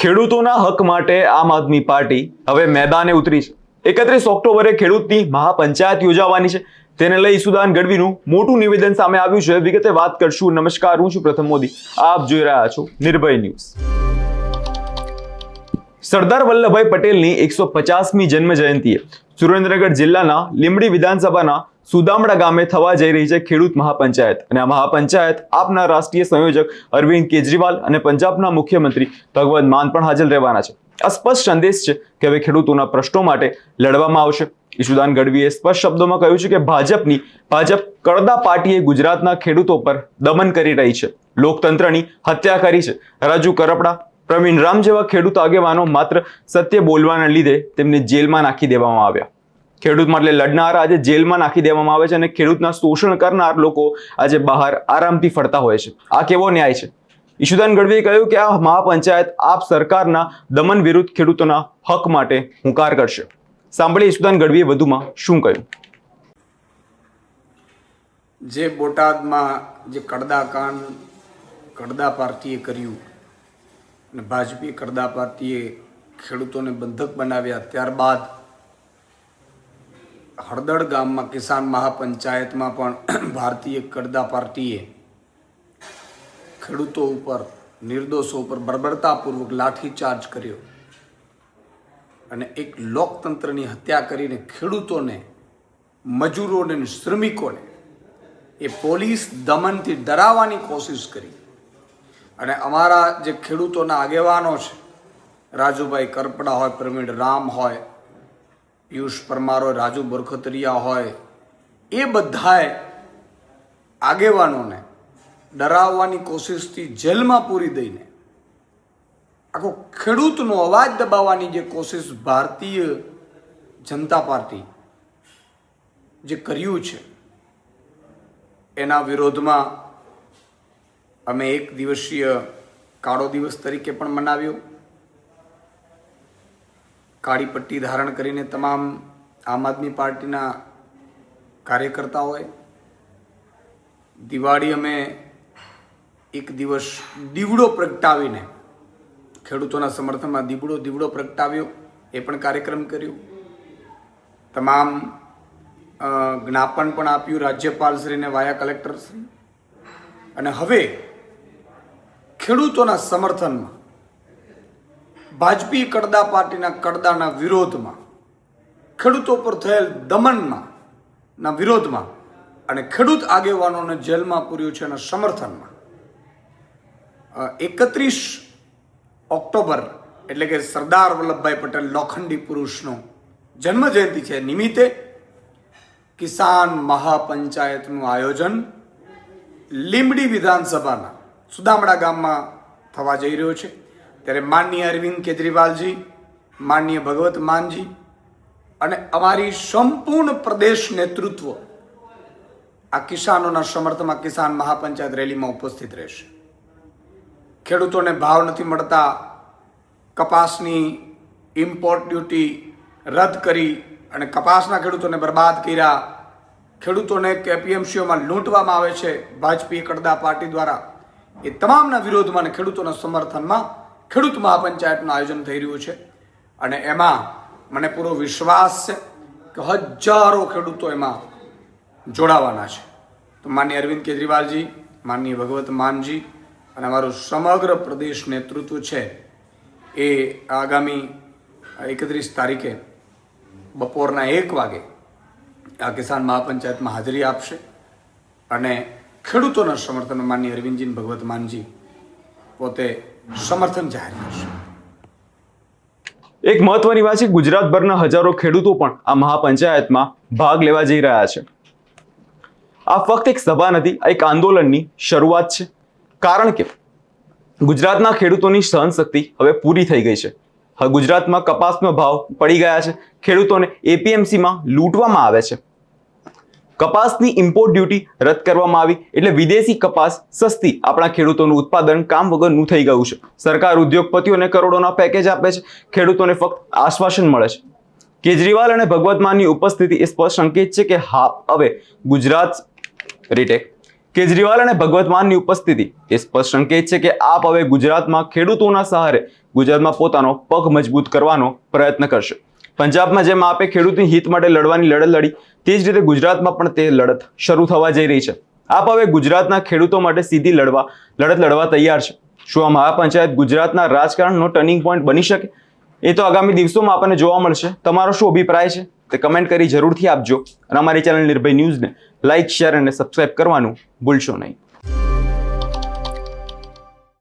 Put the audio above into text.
ખેડૂતોના હક માટે આમ આદમી પાર્ટી હવે મેદાને ઉતરી છે. એકત્રીસ ઓક્ટોબરે ખેડૂતની મહાપંચાયત યોજાવાની છે. તેને લઈ ઈસુદાન ગઢવીનું મોટું નિવેદન સામે આવ્યું છે. વિગતે વાત કરશું. નમસ્કાર, હું છું પ્રથમ મોદી. આપ જોઈ રહ્યા છો નિર્ભય ન્યૂઝ. સરદાર વલ્લભભાઈ પટેલની એકસો પચાસમી જન્મ જયંતિએ સુરેન્દ્રનગર જિલ્લાના લીંબડી વિધાનસભાના સુદામડા ગામે થવા જઈ રહી છે ખેડૂત મહાપંચાયત. અને આ મહાપંચાયત આપના રાષ્ટ્રીય સંયોજક અરવિંદ કેજરીવાલ અને પંજાબના મુખ્યમંત્રી ભગવંત માન પણ હાજર રહેવાના છે. આ સ્પષ્ટ સંદેશ છે કે હવે ખેડૂતોના પ્રશ્નો માટે લડવામાં આવશે. ઈશુદાન ગઢવીએ સ્પષ્ટ શબ્દોમાં કહ્યું છે કે ભાજપની, ભાજપ કડદા પાર્ટીએ ગુજરાતના ખેડૂતો પર દમન કરી રહી છે. લોકતંત્રની હત્યા કરી છે. રાજુ કરપડા પ્રવીણ રામ જેવા ખેડૂત આગેવાનો માત્ર સત્ય બોલવાના લીધે તેમને જેલમાં નાખી દેવામાં આવ્યા. ખેડૂત માટે લડનાર આજે જેલમાં નાખી દેવામાં આવે છે અને ખેડૂતના શોષણ કરનાર લોકો આજે બહાર આરામથી ફરતા હોય છે. આ કેવો ન્યાય છે? ઈશુદાન ગઢવીએ કહ્યું કે આ મહાપંચાયત આપ સરકારના દમન વિરુદ્ધ ખેડૂતોના હક માટે હુંકાર કરશે. સાંભળીએ ઈશુદાન ગઢવીએ વધુમાં શું કહ્યું? જે બોટાદમાં જે કડદાકાંડ, કડદા પાર્ટીએ કર્યું અને ભાજપી કરદા પાર્ટીએ ખેડૂતોને બંધક બનાવ્યા. ત્યારબાદ હળદળ ગામમાં કિસાન મહાપંચાયતમાં પણ ભારતીય કરદા પાર્ટીએ ખેડૂતો ઉપર, નિર્દોષો ઉપર બર્બરતાપૂર્વક લાઠીચાર્જ કર્યો અને એક લોકતંત્રની હત્યા કરીને ખેડૂતોને, મજૂરોને શ્રમિકોને એ પોલીસ દમનથી ડરાવવાની કોશિશ કરી. અને અમારા જે ખેડૂતોના આગેવાનો છે, રાજુભાઈ કરપડા હોય, પ્રવીણ રામ હોય, પિયુષ પરમાર હોય રાજુ બરખતરિયા હોય, એ બધાએ આગેવાનોને ડરાવવાની કોશિશથી જેલમાં પૂરી દઈને આખો ખેડૂતનો અવાજ દબાવવાની જે કોશિશ ભારતીય જનતા પાર્ટી જે કર્યું છે, એના વિરોધમાં અમે એક દિવસીય કાળો દિવસ તરીકે પણ મનાવ્યો. કાળી પટ્ટી ધારણ કરીને તમામ આમ આદમી પાર્ટીના કાર્યકર્તાઓએ દિવાળી અમે એક દિવસ દીવડો પ્રગટાવીને, ખેડૂતોના સમર્થનમાં દીવડો દીવડો પ્રગટાવ્યો, એ પણ કાર્યક્રમ કર્યો. તમામ જ્ઞાપન પણ આપ્યું રાજ્યપાલશ્રીને, વાયા કલેક્ટરશ્રી. અને હવે ખેડૂતોના સમર્થનમાં ભાજપી કડદા પાર્ટીના કડદાના વિરોધમાં, ખેડૂતો પર થયેલ દમનમાં ના વિરોધમાં અને ખેડૂત આગેવાનોને જેલમાં પૂર્યું છે એના સમર્થનમાં એકત્રીસ ઓક્ટોબર એટલે કે સરદાર વલ્લભભાઈ પટેલ લોખંડી પુરુષનો જન્મ જયંતિ છે નિમિત્તે કિસાન મહાપંચાયતનું આયોજન લીંબડી વિધાનસભાના સુદામડા ગામમાં થવા જઈ રહ્યો છે. ત્યારે માનનીય અરવિંદ કેજરીવાલજી, માનનીય ભગવત માનજી અને અમારી સંપૂર્ણ પ્રદેશ નેતૃત્વ આ કિસાનોના સમર્થનમાં કિસાન મહાપંચાયત રેલીમાં ઉપસ્થિત રહેશે. ખેડૂતોને ભાવ નથી મળતા, કપાસની ઇમ્પોર્ટ ડ્યુટી રદ કરી અને કપાસના ખેડૂતોને બરબાદ કર્યા. ખેડૂતોને કેપીએમસીઓમાં લૂંટવામાં આવે છે ભાજપી કડદા પાર્ટી દ્વારા. એ તમામના વિરોધમાં અને ખેડૂતોના સમર્થનમાં ખેડૂત મહાપંચાયતનું આયોજન થઈ રહ્યું છે. અને એમાં મને પૂરો વિશ્વાસ છે કે હજારો ખેડૂતો એમાં જોડાવાના છે. તો માનનીય અરવિંદ કેજરીવાલજી, માનનીય ભગવત માનજી અને અમારું સમગ્ર પ્રદેશ નેતૃત્વ છે એ આગામી એકત્રીસ તારીખે બપોરના એક વાગે આ કિસાન મહાપંચાયતમાં હાજરી આપશે. અને ખેડૂતોના સમર્થન માન્ય અરવિંદજી ભગવત માનજી પોતે સમર્થન જાહેર કરશે. એક મહત્વની વાત છે, ગુજરાતભરના હજારો ખેડૂતો પણ આ મહાપંચાયતમાં ભાગ લેવા જઈ રહ્યા છે. આ ફક્ત એક સભા નથી, આ એક આંદોલનની શરૂઆત છે. કારણ કે ગુજરાતના ખેડૂતોની સહનશક્તિ હવે પૂરી થઈ ગઈ છે. હવે ગુજરાતમાં કપાસનો ભાવ પડી ગયા છે. ખેડૂતોને એપીએમસીમાં લૂંટવામાં આવે છે. કપાસની ઇમ્પોર્ટ ડ્યુટી રદ કરવામાં આવી એટલે વિદેશી કપાસ સસ્તી આપણા ખેડૂતોનું ઉત્પાદન કામ વગરનું થઈ ગયું છે. સરકાર ઉદ્યોગપતિઓને કરોડોના પેકેજ આપે છે. ખેડૂતોને ફક્ત આશ્વાસન મળે છે. કેજરીવાલ અને ભગવત માનની ઉપસ્થિતિ એ સ્પષ્ટ સંકેત છે કે હા, હવે ગુજરાત રીટેક. કેજરીવાલ અને ભગવત માનની ઉપસ્થિતિ એ સ્પષ્ટ સંકેત છે કે આપ હવે ગુજરાતમાં ખેડૂતોના સહારે ગુજરાતમાં પોતાનો પગ મજબૂત કરવાનો પ્રયત્ન કરશે. પંજાબમાં જેમ આપે ખેડૂતની હિત માટે લડવાની લડત લડી, તે જ રીતે ગુજરાતમાં પણ તે લડત શરૂ થવા જઈ રહી છે. આપ હવે ગુજરાતના ખેડૂતો માટે સીધી લડવા, લડત લડવા તૈયાર છે. શું આ મહાપંચાયત ગુજરાતના રાજકારણનો ટર્નિંગ પોઈન્ટ બની શકે? એ તો આગામી દિવસોમાં આપણને જોવા મળશે. તમારો શું અભિપ્રાય છે? તે કમેન્ટ કરી જરૂરથી આપજો. અને અમારી ચેનલ નિર્ભય ન્યૂઝને લાઇક શેર અને સબસ્ક્રાઇબ કરવાનું ભૂલશો નહીં.